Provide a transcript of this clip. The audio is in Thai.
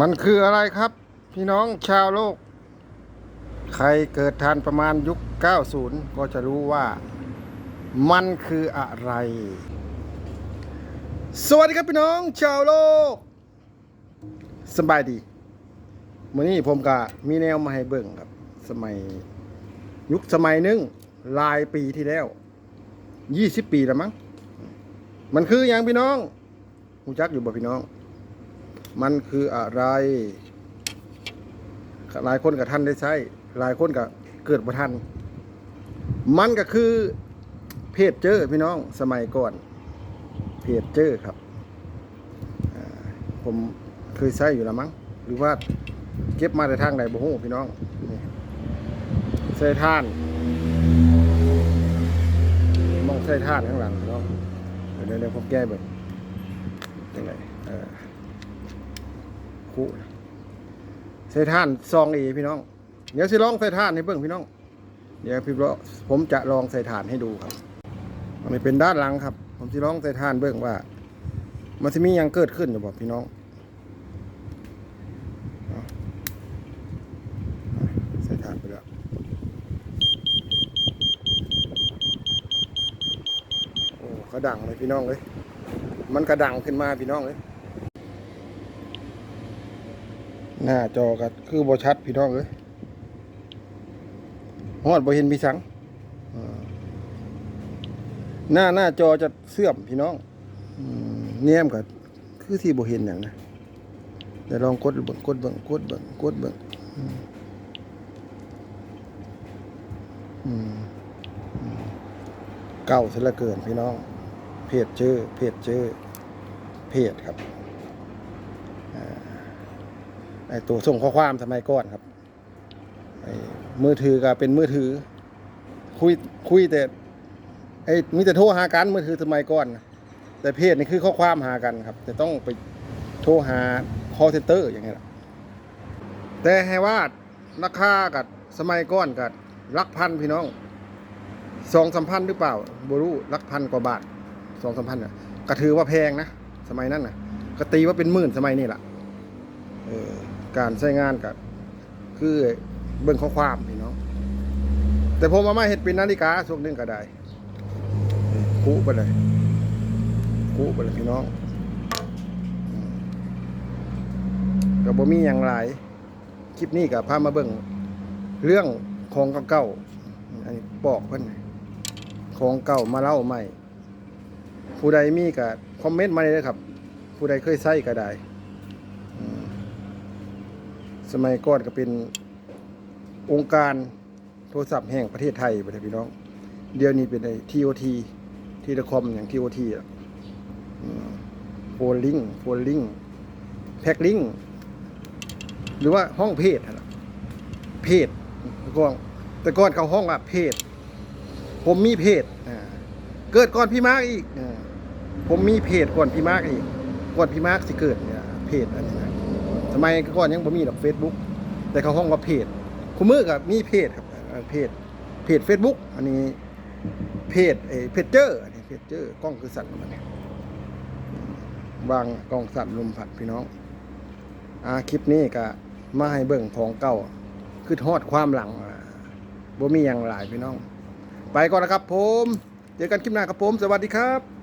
มันคืออะไรครับ พี่น้องชาวโลก ใครเกิดทันประมาณยุค 90 ก็จะรู้ว่ามันคืออะไร สวัสดีครับพี่น้องชาวโลกสบายดีมื่อนี้ผมก็มีแนวมาให้เบิ่งครับ สมัยยุคสมัยนึงหลายปีที่แล้ว 20 ปีแล้วมั้ง มันคืออย่างพี่น้องหูจักอยู่บ่พี่น้อง มันคืออะไร หลายคนกับท่านได้ใช้ หลายคนกับเกิดบ่ทัน มันก็คือเพจเจอพี่น้องสมัยก่อน เพจเจอครับผมเคยใช้อยู่แล้วมั้งหรือว่าเก็บมาแต่ทางไหนบ่ฮู้พี่น้องนี่ใส่ท่านมองใส่ท่านข้างหลังพี่น้องเดี๋ยวเดี๋ยวผมแก้เบิ่งยังไงเออ คู่นะใส่ท่านซองเอพี่น้อง เดี๋ยวสิลองใส่ท่านให้เบิ่งพี่น้อง เดี๋ยวพี่เราผมจะลองใส่ถ่านให้ดูครับอันนี้เป็นด้านหลังครับ ผมสิลองใส่ท่านเบิ่งว่า มันจะมียังเกิดขึ้นอยู่บ่พี่น้องใส่ถ่านไปแล้วโอ้เขาดังเลยพี่น้องเลยมันกระดังขึ้นมาพี่น้องเลย หน้าจอก็คือบชัดพี่น้องเลยฮอดบ่เห็นพี่สังหน้าหน้าจอจะเสื่อมพี่น้องเนียมก็คือที่บ่เห็นอย่างนะเดี๋ยวลองกดเบิ่งกดเบิ่งกดเบิ่งกดเบิ่งเก่าซะลือเกินพี่น้อง เพจเจอเพจเจอเพจครับ ไอตัวส่งข้อความสมัยก่อนครับไอมือถือก็เป็นมือถือ คุยคุยแต่ไอมีแต่โทรหากันมือถือสมัยก่อน แต่เพจนี่คือข้อความหากันครับจะต้องไปโทรหา call center อย่างเงี้ยล่ะแต่ให้ว่าราคากับสมัยก่อนกับลักพันพี่น้องสองสามพันหรือเปล่าบรู้ลักพันกว่าบาทสองสามพันอะก็ถือว่าแพงนะ สมัยนั้นนะก็ตีว่าเป็นหมื่นสมัยนี้แหละเออ การใช้งานกับคือเบิ่งข้อความพี่น้องแต่ผมเอามาเห็ดเป็นนาฬิกาช่วงหนึ่งก็ได้คุไปเลยคุไปเลยพี่น้องก็บ่มีอย่างไรคลิปนี้กับพามาเบิ่งเรื่องของเก่าๆอันนี้บอกเพิ่นของเก่ามาเล่าใหม่ ผู้ใดมีก็คอมเมนต์มาเลยครับ ผู้ใดเคยใช้ก็ได้ สมัยก่อนก็เป็นองค์การโทรศัพท์แห่งประเทศไทยประเทศพี่น้อง เดี๋ยวนี้เป็นไอ้ทีโอทีทีเดคอมอย่างทีโอทีอะโฟลลิงโฟลลิงแพ็กลิงหรือว่าห้องเพจนั่นล่ะเพจแต่ก่อนแต่ก่อนเขาห้องอะเพจผมมีเพจเกิดก่อนพี่มาร์กอีกผมมีเพจก่อนพี่มาร์กอีกก่อนพี่มาร์กสิเกิดเนี่ยเพจอันนี้นะ สมัยก่อนยังบ่มีดอก Facebook แต่เขาห้องว่าเพจคุณมือกับมีเพจครับเพจเพจ Facebook อันนี้เพจเอเพจเจอร์อันนี้เพจเจอร์กล้องคือสั่นมันเนี่ยวางกล้องสั่นลมผัดพี่น้องอ่าคลิปนี้ก็มาให้เบิ่งของเก่าคือทอดความหลังบ่มีอย่างหลายพี่น้อง ไปก่อนนะครับผม เจอกันคลิปหน้าครับผม สวัสดีครับ